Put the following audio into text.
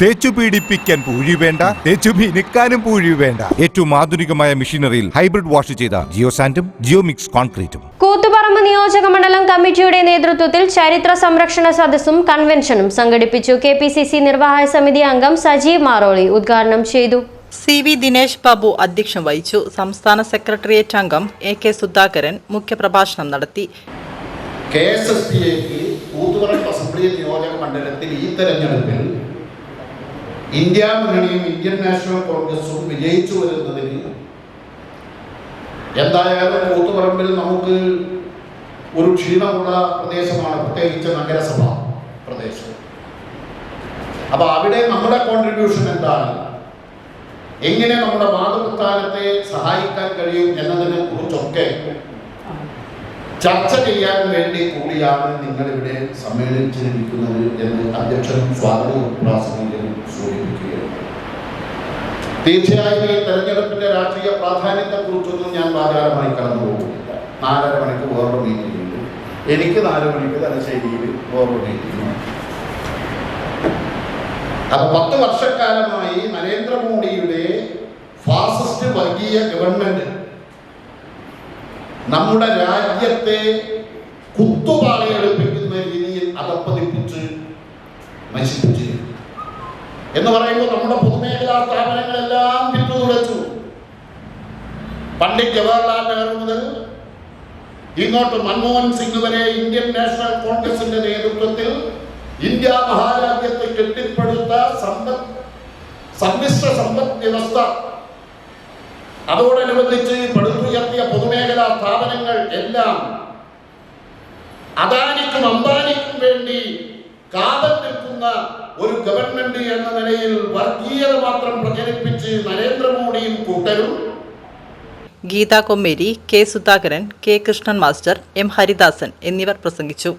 തേച്ചു പീഡിപ്പിക്കാൻ പൂഴി വേണ്ട തേച്ചു മിനുക്കാനും പൂഴി വേണ്ട. ഏറ്റവും ആധുനികമായ മെഷീനറിയിൽ ഹൈബ്രിഡ് വാഷ് ചെയ്ത ജിയോ സാൻഡും ജിയോ മിക്സ് കോൺക്രീറ്റും. കൂത്തുപറമ്പ് നിയോജക മണ്ഡലം കമ്മിറ്റിയുടെ നേതൃത്വത്തിൽ ചരിത്ര സംരക്ഷണ സദസ്സും കൺവെൻഷനും സംഘടിപ്പിച്ചു. കെ പി സി സി നിർവാഹക സമിതി അംഗം സജീവ് മാറോളി ഉദ്ഘാടനം ചെയ്തു. സി വി ദിനേശ് ബാബു അധ്യക്ഷം വഹിച്ചു. സംസ്ഥാന സെക്രട്ടേറിയറ്റ് അംഗം എ കെ സുധാകരൻ മുഖ്യപ്രഭാഷണം നടത്തി. കെ എസ് എസ് പി എക്ക് കൂത്തുപറമ്പ് അസംബ്ലി നിയോജക മണ്ഡലത്തിൽ ഈ തെരഞ്ഞെടുപ്പിൽ ഇന്ത്യ മുന്നണിയും ഇന്ത്യൻ നാഷണൽ കോൺഗ്രസും വിജയിച്ചു വരുന്നതിന് എന്തായാലും കൂത്തുപറമ്പിൽ നമുക്ക് ഒരു ക്ഷീണമുള്ള പ്രദേശമാണ് പ്രത്യേകിച്ച് നഗരസഭ പ്രദേശം. അപ്പൊ അവിടെ നമ്മുടെ കോൺട്രിബ്യൂഷൻ എന്താണ്? എങ്ങനെ നമ്മുടെ മാതൃസ്ഥാനത്തെ സഹായിക്കാൻ കഴിയും എന്നതിനെ കുറിച്ചൊക്കെ ചർച്ച ചെയ്യാൻ വേണ്ടി കൂടിയാണ് നിങ്ങൾ ഇവിടെ സമ്മേളിച്ചിരിക്കുന്നത് എന്ന് അധ്യക്ഷൻ സ്വാഗത പ്രാസംഗികനും സൂചിപ്പിക്കുകയാണ്. തീർച്ചയായും ഈ തെരഞ്ഞെടുപ്പിന്റെ രാഷ്ട്രീയ പ്രാധാന്യത്തെ കുറിച്ചൊന്നും ഞാൻ വാചാരമായി കടന്നു പോകുന്നില്ല നാലര മണിക്ക് വേറൊരു മീറ്റിംഗ് ഉണ്ട്. എനിക്ക് നാല് മണിക്ക് തലശ്ശേരിയിൽ വേറൊരു മീറ്റിംഗ് അപ്പൊ പത്ത് വർഷക്കാലമായി നരേന്ദ്രമോദിയുടെ ഫാസിസ്റ്റ് വർഗീയ ഗവൺമെന്റ് നമ്മുടെ രാജ്യത്തെ കുത്തുപാളയെടുപ്പിക്കുന്ന രീതിയിൽ അതപ്പതിപ്പിച്ച് നശിപ്പിച്ചു എന്ന് പറയുമ്പോൾ നമ്മുടെ പൊതുമേഖലാ സ്ഥാപനങ്ങളെല്ലാം വിറ്റുതുടച്ചു പണ്ഡിറ്റ് ജവഹർലാൽ നെഹ്റു മുതൽ ഇങ്ങോട്ട് മൻമോഹൻ സിംഗ് വരെ ഇന്ത്യൻ നാഷണൽ കോൺഗ്രസിന്റെ നേതൃത്വത്തിൽ ഇന്ത്യ മഹാരാജ്യത്തെ കെട്ടിപ്പടുത്ത സമ്പദ് സമ്മിശ്ര സമ്പദ് വ്യവസ്ഥ. അതോടനുബന്ധിച്ച് അദാനിക്കും അംബാനിക്കും വേണ്ടി കാതൽ നിൽക്കുന്ന ഒരു ഗവൺമെന്റ് എന്ന നിലയിൽ വർഗീയത മാത്രം പ്രചരിപ്പിച്ച് നരേന്ദ്രമോദിയും കൂട്ടരും. Geetha Kommeri K Sudhakaran K Krishnan master M Haridasan എന്നിവർ പ്രസംഗിച്ചു.